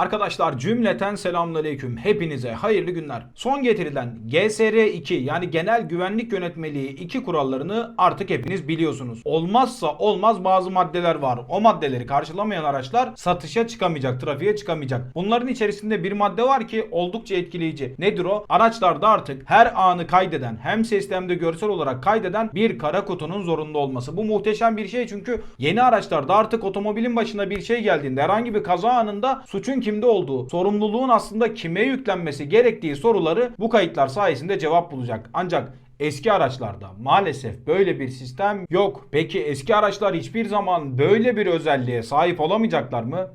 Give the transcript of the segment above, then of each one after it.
Arkadaşlar cümleten selamünaleyküm. Hepinize hayırlı günler. Son getirilen GSR2 yani Genel Güvenlik Yönetmeliği 2 kurallarını artık hepiniz biliyorsunuz. Olmazsa olmaz bazı maddeler var. O maddeleri karşılamayan araçlar satışa çıkamayacak, trafiğe çıkamayacak. Bunların içerisinde bir madde var ki oldukça etkileyici. Nedir o? Araçlarda artık her anı kaydeden hem sesli hem de görsel olarak kaydeden bir kara kutunun zorunlu olması. Bu muhteşem bir şey çünkü yeni araçlarda artık otomobilin başına bir şey geldiğinde herhangi bir kaza anında suçun kimde olduğu, sorumluluğun aslında kime yüklenmesi gerektiği soruları bu kayıtlar sayesinde cevap bulacak. Ancak Eski araçlarda maalesef böyle bir sistem yok. Peki eski araçlar hiçbir zaman böyle bir özelliğe sahip olamayacaklar mı?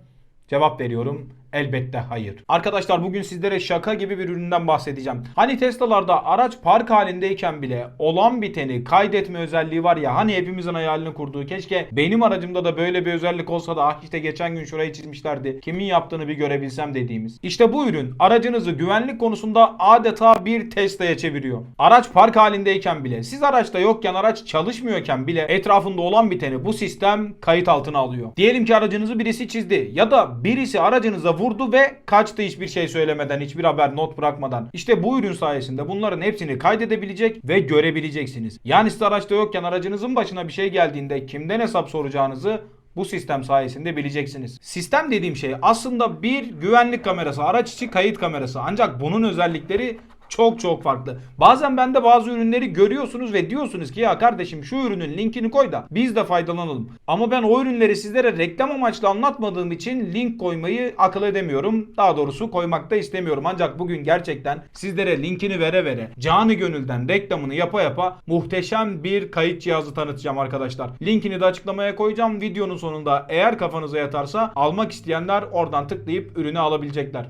Cevap veriyorum. Elbette hayır. Arkadaşlar bugün sizlere şaka gibi bir üründen bahsedeceğim. Hani Tesla'larda araç park halindeyken bile olan biteni kaydetme özelliği var ya hani hepimizin hayalini kurduğu keşke benim aracımda da böyle bir özellik olsa da ah işte geçen gün şurayı çizmişlerdi. Kimin yaptığını bir görebilsem dediğimiz. İşte bu ürün aracınızı güvenlik konusunda adeta bir Tesla'ya çeviriyor. Araç park halindeyken bile siz araçta yokken araç çalışmıyorken bile etrafında olan biteni bu sistem kayıt altına alıyor. Diyelim ki aracınızı birisi çizdi ya da birisi aracınıza vurdu ve kaçtı hiçbir şey söylemeden, hiçbir haber, not bırakmadan. İşte bu ürün sayesinde bunların hepsini kaydedebilecek ve görebileceksiniz. Yani siz araçta yokken aracınızın başına bir şey geldiğinde kimden hesap soracağınızı bu sistem sayesinde bileceksiniz. Sistem dediğim şey aslında bir güvenlik kamerası, araç içi kayıt kamerası. Ancak bunun özellikleri çok çok farklı. Bazen bende bazı ürünleri görüyorsunuz ve diyorsunuz ki ya kardeşim şu ürünün linkini koy da biz de faydalanalım. Ama ben o ürünleri sizlere reklam amaçlı anlatmadığım için link koymayı akıl edemiyorum. Daha doğrusu koymak da istemiyorum. Ancak bugün gerçekten sizlere linkini vere vere canı gönülden reklamını yapa yapa muhteşem bir kayıt cihazı tanıtacağım arkadaşlar. Linkini de açıklamaya koyacağım. Videonun sonunda eğer kafanıza yatarsa almak isteyenler oradan tıklayıp ürünü alabilecekler.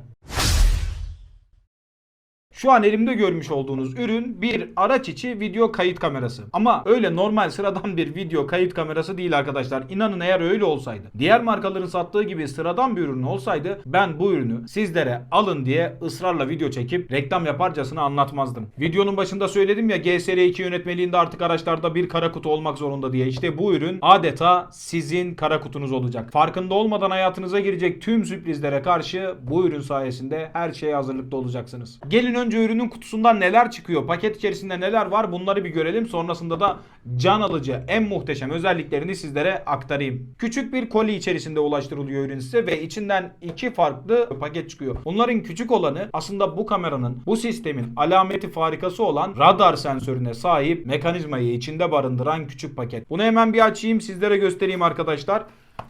Şu an elimde görmüş olduğunuz ürün bir araç içi video kayıt kamerası. Ama öyle normal sıradan bir video kayıt kamerası değil arkadaşlar. İnanın eğer öyle olsaydı. Diğer markaların sattığı gibi sıradan bir ürün olsaydı ben bu ürünü sizlere alın diye ısrarla video çekip reklam yaparcasına anlatmazdım. Videonun başında söyledim ya GSR2 yönetmeliğinde artık araçlarda bir kara kutu olmak zorunda diye. İşte bu ürün adeta sizin kara kutunuz olacak. Farkında olmadan hayatınıza girecek tüm sürprizlere karşı bu ürün sayesinde her şeye hazırlıklı olacaksınız. Gelin önce ürünün kutusundan neler çıkıyor, paket içerisinde neler var bunları bir görelim. Sonrasında da can alıcı en muhteşem özelliklerini sizlere aktarayım. Küçük bir koli içerisinde ulaştırılıyor ürün size ve içinden iki farklı paket çıkıyor. Bunların küçük olanı aslında bu kameranın, bu sistemin alameti farikası olan radar sensörüne sahip mekanizmayı içinde barındıran küçük paket. Bunu hemen bir açayım sizlere göstereyim arkadaşlar.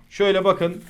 Şöyle bakın.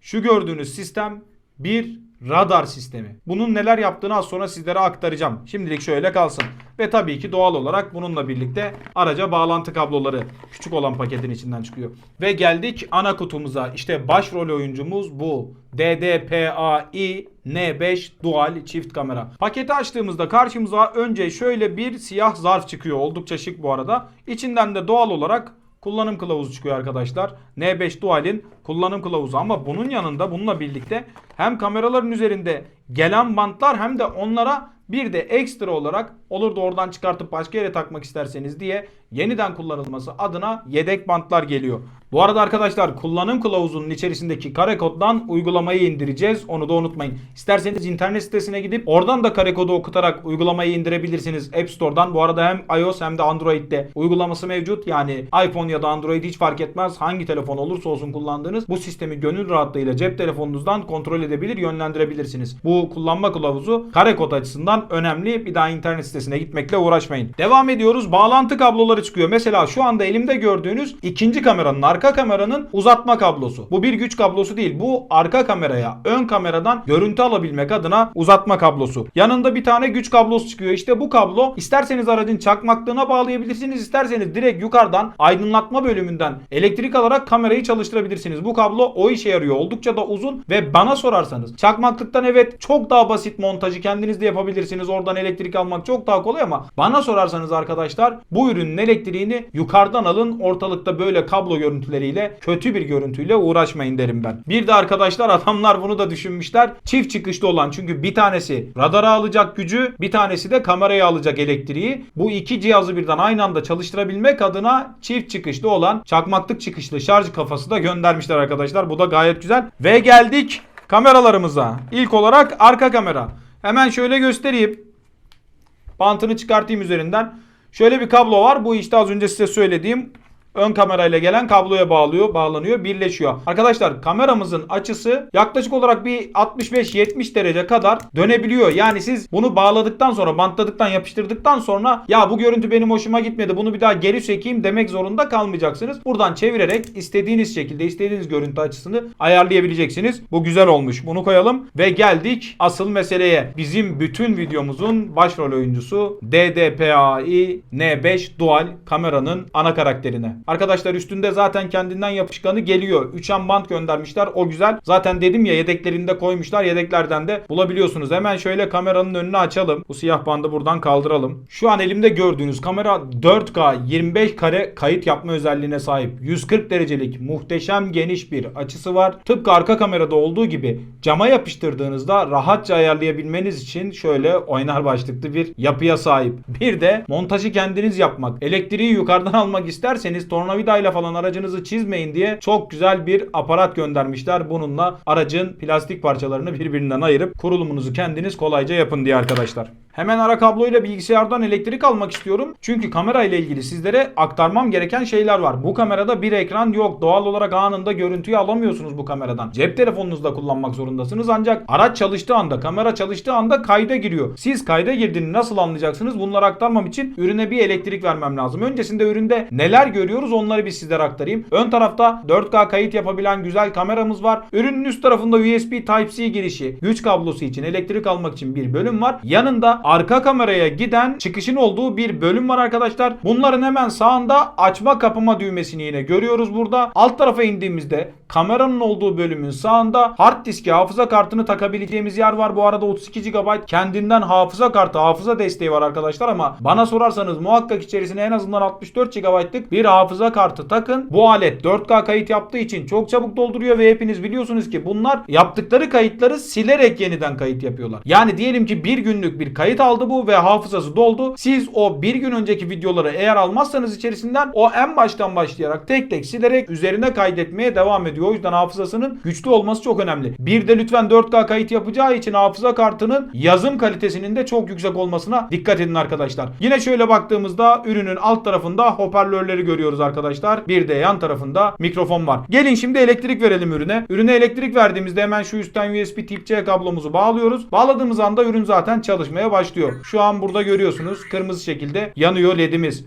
Şu gördüğünüz sistem bir radar sistemi. Bunun neler yaptığını az sonra sizlere aktaracağım. Şimdilik şöyle kalsın. Ve tabii ki doğal olarak bununla birlikte araca bağlantı kabloları küçük olan paketin içinden çıkıyor. Ve geldik ana kutumuza. İşte başrol oyuncumuz bu. DDPAI N5 Dual çift kamera. Paketi açtığımızda karşımıza önce şöyle bir siyah zarf çıkıyor. Oldukça şık bu arada. İçinden de doğal olarak kullanım kılavuzu çıkıyor arkadaşlar. N5 Dual'in kullanım kılavuzu ama bunun yanında bununla birlikte hem kameraların üzerinde gelen bantlar hem de onlara bir de ekstra olarak olur da oradan çıkartıp başka yere takmak isterseniz diye yeniden kullanılması adına yedek bantlar geliyor. Bu arada arkadaşlar kullanım kılavuzunun içerisindeki kare koddan uygulamayı indireceğiz. Onu da unutmayın. İsterseniz internet sitesine gidip oradan da kare kodu okutarak uygulamayı indirebilirsiniz App Store'dan. Bu arada hem iOS hem de Android'de uygulaması mevcut. Yani iPhone ya da Android hiç fark etmez. Hangi telefon olursa olsun kullandığınız bu sistemi gönül rahatlığıyla cep telefonunuzdan kontrol edebilir, yönlendirebilirsiniz. Bu kullanma kılavuzu kare kod açısından önemli. Bir daha internet sitesine gitmekle uğraşmayın. Devam ediyoruz. Bağlantı kabloları çıkıyor. Mesela şu anda elimde gördüğünüz ikinci kameranın arka kameranın uzatma kablosu. Bu bir güç kablosu değil. Bu arka kameraya ön kameradan görüntü alabilmek adına uzatma kablosu. Yanında bir tane güç kablosu çıkıyor. İşte bu kablo isterseniz aracın çakmaklığına bağlayabilirsiniz. isterseniz direkt yukarıdan aydınlatma bölümünden elektrik alarak kamerayı çalıştırabilirsiniz. Bu kablo o işe yarıyor. Oldukça da uzun ve bana sorarsanız çakmaklıktan evet çok daha basit montajı kendiniz de yapabilirsiniz. Oradan elektrik almak çok daha kolay ama bana sorarsanız arkadaşlar bu ürünün elektriğini yukarıdan alın. Ortalıkta böyle kablo görüntüleriyle kötü bir görüntüyle uğraşmayın derim ben. Bir de arkadaşlar adamlar bunu da düşünmüşler. Çift çıkışlı olan çünkü bir tanesi radara alacak gücü bir tanesi de kameraya alacak elektriği. Bu iki cihazı birden aynı anda çalıştırabilmek adına çift çıkışlı olan çakmaklık çıkışlı şarj kafası da göndermişler arkadaşlar. Bu da gayet güzel. Ve geldik kameralarımıza. İlk olarak arka kamera. Hemen şöyle göstereyim. Bantını çıkartayım üzerinden. Şöyle bir kablo var. Bu işte az önce size söylediğim ön kamerayla gelen kabloya bağlıyor, bağlanıyor, birleşiyor. Arkadaşlar kameramızın açısı yaklaşık olarak bir 65-70 derece kadar dönebiliyor. Yani siz bunu bağladıktan sonra, bantladıktan, yapıştırdıktan sonra ya bu görüntü benim hoşuma gitmedi. Bunu bir daha geri çekeyim demek zorunda kalmayacaksınız. Buradan çevirerek istediğiniz şekilde, istediğiniz görüntü açısını ayarlayabileceksiniz. Bu güzel olmuş. Bunu koyalım ve geldik asıl meseleye. Bizim bütün videomuzun başrol oyuncusu DDPAI N5 Dual kameranın ana karakterine. Arkadaşlar üstünde zaten kendinden yapışkanı geliyor. Üçen bant göndermişler. O güzel. Zaten dedim ya yedeklerinde koymuşlar. Yedeklerden de bulabiliyorsunuz. Hemen şöyle kameranın önünü açalım. Bu siyah bandı buradan kaldıralım. Şu an elimde gördüğünüz kamera 4K 25 kare kayıt yapma özelliğine sahip. 140 derecelik muhteşem geniş bir açısı var. Tıpkı arka kamerada olduğu gibi cama yapıştırdığınızda rahatça ayarlayabilmeniz için şöyle oynar başlıklı bir yapıya sahip. Bir de montajı kendiniz yapmak. Elektriği yukarıdan almak isterseniz tornavidayla falan aracınızı çizmeyin diye çok güzel bir aparat göndermişler. Bununla aracın plastik parçalarını birbirinden ayırıp kurulumunuzu kendiniz kolayca yapın diye arkadaşlar. Hemen ara kabloyla bilgisayardan elektrik almak istiyorum. Çünkü kamera ile ilgili sizlere aktarmam gereken şeyler var. Bu kamerada bir ekran yok. Doğal olarak anında görüntüyü alamıyorsunuz bu kameradan. Cep telefonunuzda kullanmak zorundasınız. Ancak araç çalıştığı anda, kamera çalıştığı anda kayda giriyor. Siz kayda girdiğini nasıl anlayacaksınız? Bunları aktarmam için ürüne bir elektrik vermem lazım. Öncesinde üründe neler görüyoruz onları bir sizlere aktarayım. Ön tarafta 4K kayıt yapabilen güzel kameramız var. Ürünün üst tarafında USB Type-C girişi, güç kablosu için elektrik almak için bir bölüm var. Yanında arka kameraya giden çıkışın olduğu bir bölüm var arkadaşlar. Bunların hemen sağında açma kapama düğmesini yine görüyoruz burada. Alt tarafa indiğimizde kameranın olduğu bölümün sağında hard diski hafıza kartını takabileceğimiz yer var. Bu arada 32 GB kendinden hafıza kartı, hafıza desteği var arkadaşlar ama bana sorarsanız muhakkak içerisine en azından 64 GB'lık bir hafıza kartı takın. Bu alet 4K kayıt yaptığı için çok çabuk dolduruyor ve hepiniz biliyorsunuz ki bunlar yaptıkları kayıtları silerek yeniden kayıt yapıyorlar. Yani diyelim ki bir günlük bir kayıt aldı bu ve hafızası doldu. Siz o bir gün önceki videoları eğer almazsanız içerisinden o en baştan başlayarak tek tek silerek üzerine kaydetmeye devam ediyor. O yüzden hafızasının güçlü olması çok önemli. Bir de lütfen 4K kayıt yapacağı için hafıza kartının yazım kalitesinin de çok yüksek olmasına dikkat edin arkadaşlar. Yine şöyle baktığımızda ürünün alt tarafında hoparlörleri görüyoruz arkadaşlar. Bir de yan tarafında mikrofon var. Gelin şimdi elektrik verelim ürüne. Ürüne elektrik verdiğimizde hemen şu üstten USB tip C kablomuzu bağlıyoruz. Bağladığımız anda ürün zaten çalışmaya başlıyor. Şu an burada görüyorsunuz kırmızı şekilde yanıyor ledimiz.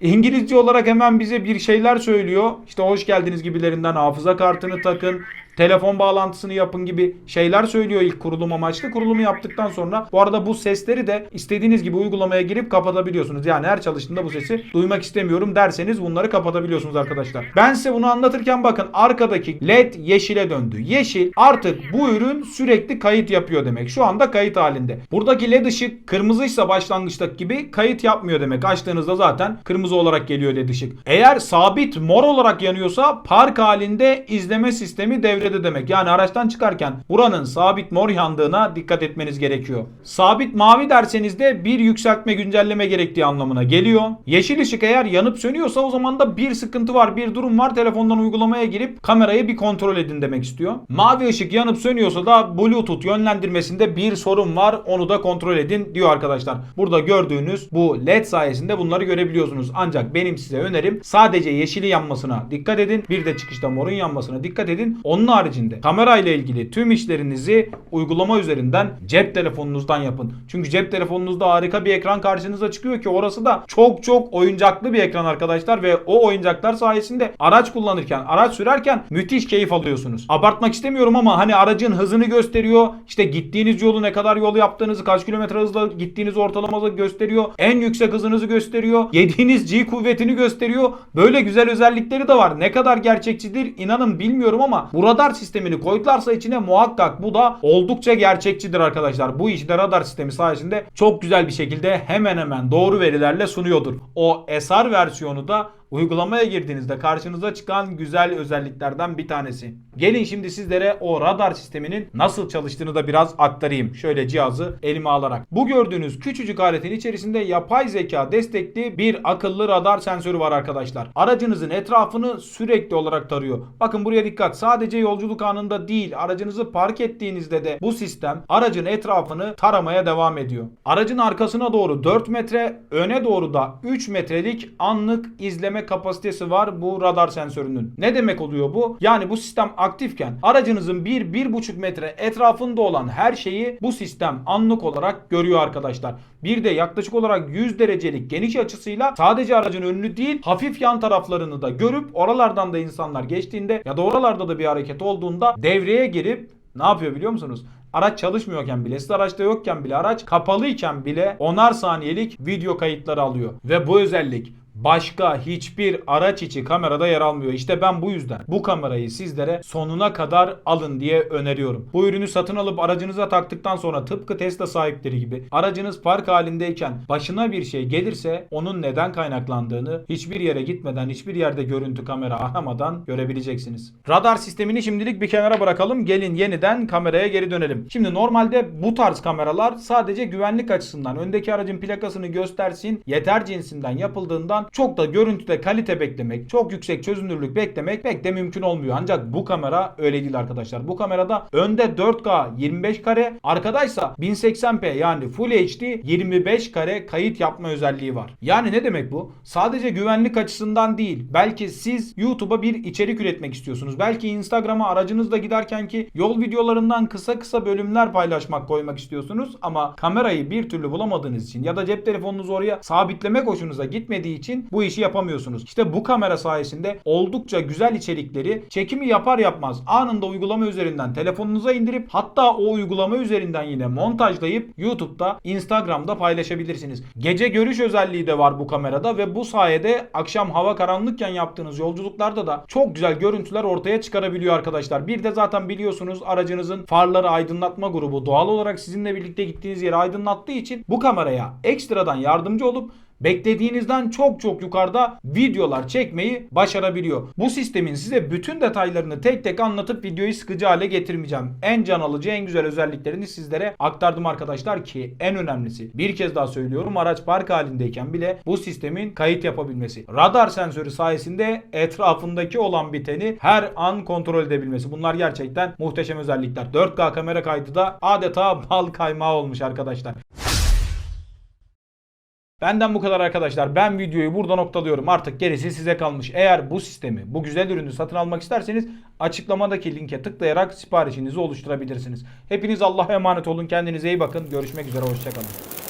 İngilizce olarak hemen bize bir şeyler söylüyor. İşte hoş geldiniz gibilerinden hafıza kartını takın, telefon bağlantısını yapın gibi şeyler söylüyor ilk kurulum amaçlı. Kurulumu yaptıktan sonra bu arada bu sesleri de istediğiniz gibi uygulamaya girip kapatabiliyorsunuz. Yani her çalıştığında bu sesi duymak istemiyorum derseniz bunları kapatabiliyorsunuz arkadaşlar. Ben size bunu anlatırken bakın arkadaki led yeşile döndü. Yeşil artık bu ürün sürekli kayıt yapıyor demek. Şu anda kayıt halinde. Buradaki led ışık kırmızıysa başlangıçtaki gibi kayıt yapmıyor demek. Açtığınızda zaten kırmızı olarak geliyor led ışık. Eğer sabit mor olarak yanıyorsa park halinde izleme sistemi devrede demek. Yani araçtan çıkarken buranın sabit mor yandığına dikkat etmeniz gerekiyor. Sabit mavi derseniz de bir yükseltme güncelleme gerektiği anlamına geliyor. Yeşil ışık eğer yanıp sönüyorsa o zaman da bir sıkıntı var, bir durum var. Telefondan uygulamaya girip kamerayı bir kontrol edin demek istiyor. Mavi ışık yanıp sönüyorsa da Bluetooth yönlendirmesinde bir sorun var. Onu da kontrol edin diyor arkadaşlar. Burada gördüğünüz bu led sayesinde bunları görebiliyorsunuz. Ancak benim size önerim sadece yeşili yanmasına dikkat edin. Bir de çıkışta morun yanmasına dikkat edin. Onun haricinde kamera ile ilgili tüm işlerinizi uygulama üzerinden cep telefonunuzdan yapın. Çünkü cep telefonunuzda harika bir ekran karşınıza çıkıyor ki orası da çok çok oyuncaklı bir ekran arkadaşlar ve o oyuncaklar sayesinde araç kullanırken, araç sürerken müthiş keyif alıyorsunuz. Abartmak istemiyorum ama hani aracın hızını gösteriyor. İşte gittiğiniz yolu ne kadar yol yaptığınızı, kaç kilometre hızla gittiğiniz ortalamanızı gösteriyor. En yüksek hızınızı gösteriyor. Yediğiniz G kuvvetini gösteriyor. Böyle güzel özellikleri de var. Ne kadar gerçekçidir inanın bilmiyorum ama bu radar sistemini koydularsa içine muhakkak bu da oldukça gerçekçidir arkadaşlar. Bu işte radar sistemi sayesinde çok güzel bir şekilde hemen hemen doğru verilerle sunuyordur. O SR versiyonu da Uygulamaya girdiğinizde karşınıza çıkan güzel özelliklerden bir tanesi. Gelin şimdi sizlere o radar sisteminin nasıl çalıştığını da biraz aktarayım. Şöyle cihazı elime alarak. Bu gördüğünüz küçücük aletin içerisinde yapay zeka destekli bir akıllı radar sensörü var arkadaşlar. Aracınızın etrafını sürekli olarak tarıyor. Bakın buraya dikkat. Sadece yolculuk anında değil, aracınızı park ettiğinizde de bu sistem aracın etrafını taramaya devam ediyor. Aracın arkasına doğru 4 metre, öne doğru da 3 metrelik anlık izleme kapasitesi var bu radar sensörünün. Ne demek oluyor bu? Yani bu sistem aktifken aracınızın 1-1,5 metre etrafında olan her şeyi bu sistem anlık olarak görüyor arkadaşlar. Bir de yaklaşık olarak 100 derecelik geniş açısıyla sadece aracın önünü değil hafif yan taraflarını da görüp oralardan da insanlar geçtiğinde ya da oralarda da bir hareket olduğunda devreye girip ne yapıyor biliyor musunuz? Araç çalışmıyorken bile, siz araçta yokken bile, araç kapalıyken bile onar saniyelik video kayıtları alıyor. Ve bu özellik başka hiçbir araç içi kamerada yer almıyor. İşte ben bu yüzden bu kamerayı sizlere sonuna kadar alın diye öneriyorum. Bu ürünü satın alıp aracınıza taktıktan sonra tıpkı Tesla sahipleri gibi aracınız park halindeyken başına bir şey gelirse onun neden kaynaklandığını hiçbir yere gitmeden hiçbir yerde görüntü kamera aramadan görebileceksiniz. Radar sistemini şimdilik bir kenara bırakalım. Gelin yeniden kameraya geri dönelim. Şimdi normalde bu tarz kameralar sadece güvenlik açısından öndeki aracın plakasını göstersin yeter cinsinden yapıldığından çok da görüntüde kalite beklemek, çok yüksek çözünürlük beklemek pek de mümkün olmuyor. Ancak bu kamera öyle değil arkadaşlar. Bu kamerada önde 4K 25 kare, arkadaysa 1080p yani Full HD 25 kare kayıt yapma özelliği var. Yani ne demek bu? Sadece güvenlik açısından değil. Belki siz YouTube'a bir içerik üretmek istiyorsunuz. Belki Instagram'a aracınızla giderken ki yol videolarından kısa kısa bölümler paylaşmak koymak istiyorsunuz ama kamerayı bir türlü bulamadığınız için ya da cep telefonunuzu oraya sabitlemek hoşunuza gitmediği için bu işi yapamıyorsunuz. İşte bu kamera sayesinde oldukça güzel içerikleri çekimi yapar yapmaz anında uygulama üzerinden telefonunuza indirip hatta o uygulama üzerinden yine montajlayıp YouTube'da, Instagram'da paylaşabilirsiniz. Gece görüş özelliği de var bu kamerada ve bu sayede akşam hava karanlıkken yaptığınız yolculuklarda da çok güzel görüntüler ortaya çıkarabiliyor arkadaşlar. Bir de zaten biliyorsunuz aracınızın farları aydınlatma grubu doğal olarak sizinle birlikte gittiğiniz yeri aydınlattığı için bu kameraya ekstradan yardımcı olup beklediğinizden çok çok yukarıda videolar çekmeyi başarabiliyor. Bu sistemin size bütün detaylarını tek tek anlatıp videoyu sıkıcı hale getirmeyeceğim. En can alıcı, en güzel özelliklerini sizlere aktardım arkadaşlar ki en önemlisi bir kez daha söylüyorum araç park halindeyken bile bu sistemin kayıt yapabilmesi. Radar sensörü sayesinde etrafındaki olan biteni her an kontrol edebilmesi. Bunlar gerçekten muhteşem özellikler. 4K kamera kaydı da adeta bal kaymağı olmuş arkadaşlar. Benden bu kadar arkadaşlar. Ben videoyu burada noktalıyorum. Artık gerisi size kalmış. Eğer bu sistemi, bu güzel ürünü satın almak isterseniz açıklamadaki linke tıklayarak siparişinizi oluşturabilirsiniz. Hepiniz Allah'a emanet olun. Kendinize iyi bakın. Görüşmek üzere. Hoşçakalın.